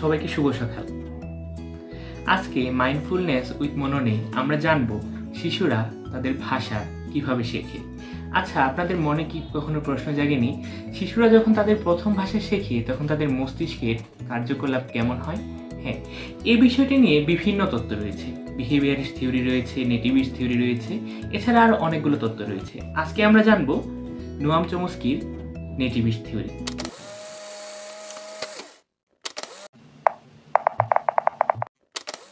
সবাইকে শুভ সকাল। আজকে মাইন্ডফুলনেস উইথ মননে আমরা জানব শিশুরা তাদের ভাষা কীভাবে শেখে। আচ্ছা আপনাদের মনে কি কখনো প্রশ্ন জাগেনি? শিশুরা যখন তাদের প্রথম ভাষা শেখে, তখন তাদের মস্তিষ্কের কার্যকলাপ কেমন হয়? হ্যাঁ এই বিষয়টি নিয়ে বিভিন্ন তত্ত্ব রয়েছে। বিহেভিয়ারিস্ট থিওরি রয়েছে নেটিভিস্ট থিওরি রয়েছে, এছাড়া আরও অনেকগুলো তত্ত্ব রয়েছে। আজকে আমরা জানব নোয়াম চমস্কির নেটিভিস্ট থিওরি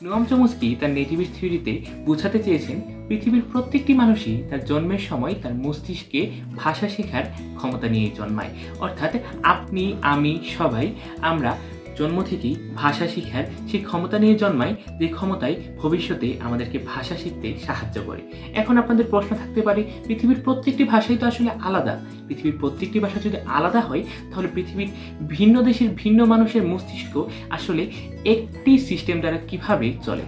নোয়াম চমস্কি তার নেটিভিস থিওরিতে বোঝাতে চেয়েছেন, পৃথিবীর প্রত্যেকটি মানুষই তার জন্মের সময় তার মস্তিষ্কে ভাষা শেখার ক্ষমতা নিয়ে জন্মায়। অর্থাৎ আপনি, আমি, সবাই আমরা জন্ম থেকেই ভাষা শেখার সেই ক্ষমতা নিয়ে জন্মায়, যে ক্ষমতায় ভবিষ্যতে আমাদেরকে ভাষা শিখতে সাহায্য করে। এখন আপনাদের প্রশ্ন থাকতে পারে, পৃথিবীর প্রত্যেকটি ভাষাই তো আসলে আলাদা। পৃথিবীর প্রত্যেকটি ভাষা যদি আলাদা হয়, তাহলে পৃথিবীর ভিন্ন দেশের ভিন্ন মানুষের মস্তিষ্ক আসলে একটি সিস্টেম দ্বারা কীভাবে চলে?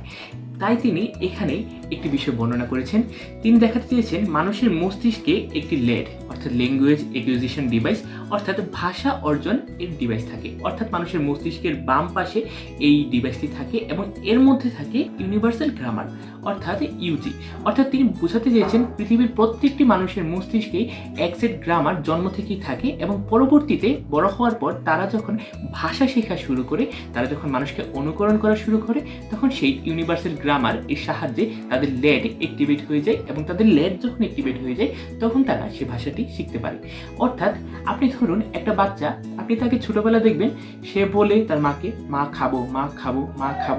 তাই তিনি এখানে একটি বিষয় বর্ণনা করেছেন। তিনি দেখাতে চেয়েছেন মানুষের মস্তিষ্কে একটি লেড, অর্থাৎ ল্যাঙ্গুয়েজ একুইজিশন ডিভাইস অর্থাৎ ভাষা অর্জন এর ডিভাইস থাকে। অর্থাৎ মানুষের মস্তিষ্কের বাম পাশে এই ডিভাইসটি থাকে এবং এর মধ্যে থাকে ইউনিভার্সাল গ্রামার অর্থাৎ ইউজি অর্থাৎ তিনি বোঝাতে চেয়েছেন পৃথিবীর প্রত্যেকটি মানুষের মস্তিষ্কে একসেট গ্রামার জন্ম থেকেই থাকে এবং পরবর্তীতে বড় হওয়ার পর তারা যখন ভাষা শেখা শুরু করে, তারা যখন মানুষকে অনুকরণ করা শুরু করে, তখন সেই ইউনিভার্সাল গ্রামার এর সাহায্যে তাদের লেড অ্যাক্টিভেট হয়ে যায় এবং তাদের লেড যখন অ্যাক্টিভেট হয়ে যায়, তখন তারা সে ভাষাটি শিখতে পারে। অর্থাৎ আপনি ধরুন একটা বাচ্চা, আপনি তাকে ছোটবেলা দেখবেন, সে বলে তার মাকে, মা খাব মা খাব মা খাব।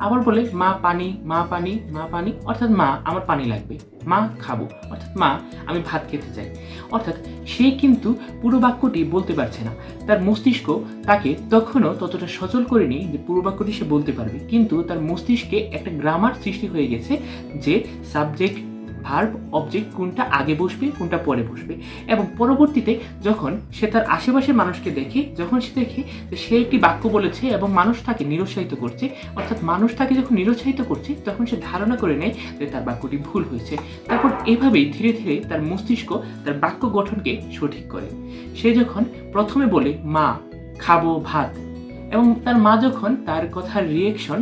আবার বলে, মা, পানি মা পানি মা, পানি। অর্থাৎ, মা, আমার পানি লাগবে। মা, খাব। অর্থাৎ, মা, আমি ভাত খেতে চাই। অর্থাৎ, সে কিন্তু পুরো বাক্যটি বলতে পারছে না। তার মস্তিষ্ক তাকে তখনও ততটা সচল করেনি যে পুরো বাক্যটি সে বলতে পারবে। কিন্তু তার মস্তিষ্কে একটা গ্রামার সৃষ্টি হয়ে গেছে যে সাবজেক্ট ভার্ব অবজেক্ট কোনটা আগে বসবে, কোনটা পরে বসবে। এবং পরবর্তীতে যখন সে তার আশেপাশের মানুষকে দেখে, যখন সে দেখে যে সে একটি বাক্য বলেছে এবং মানুষ তাকে নিরুৎসাহিত করছে, অর্থাৎ মানুষ তাকে যখন নিরুৎসাহিত করছে, তখন সে ধারণা করে নেয় যে তার বাক্যটি ভুল হয়েছে। তারপর এভাবেই ধীরে ধীরে তার মস্তিষ্ক তার বাক্য গঠনকে সঠিক করে। সে যখন প্রথমে বলে, মা, খাব, ভাত, এবং তার মা যখন তার কথার রিয়েকশন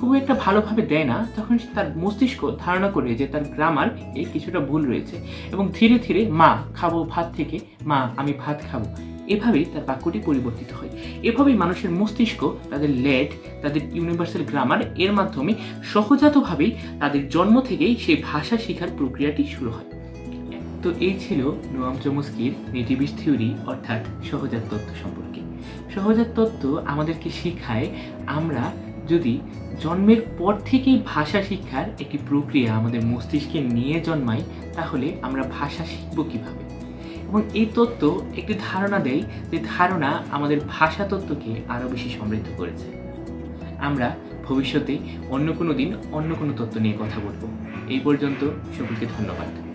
খুব একটা ভালোভাবে দেয় না। তখন তার মস্তিষ্ক ধারণা করে যে তার গ্রামার এই কিছুটা ভুল রয়েছে এবং ধীরে ধীরে, মা, খাব ভাত থেকে। মা, আমি ভাত খাব। এভাবেই তার বাক্যটি পরিবর্তিত হয়। এভাবেই মানুষের মস্তিষ্ক, তাদের লেড তাদের ইউনিভার্সাল গ্রামার এর মাধ্যমে সহজাতভাবেই তাদের জন্ম থেকেই সেই ভাষা শেখার প্রক্রিয়াটি শুরু হয়। তো এই ছিল নোয়াম চমস্কির নেটিভিস্ট থিওরি, অর্থাৎ সহজাত তত্ত্ব সম্পর্কে। সহজাত তত্ত্ব আমাদেরকে শেখায় আমরা যদি জন্মের পর থেকেই ভাষা শিক্ষার একটি প্রক্রিয়া আমাদের মস্তিষ্কে নিয়ে জন্মাই তাহলে আমরা ভাষা শিখব কীভাবে? এবং এই তত্ত্ব একটি ধারণা দেয় যে ধারণা আমাদের ভাষা তত্ত্বকে আরও বেশি সমৃদ্ধ করেছে। আমরা ভবিষ্যতে অন্য কোনো দিন অন্য কোনো তত্ত্ব নিয়ে কথা বলব। এই পর্যন্ত সকলকে ধন্যবাদ।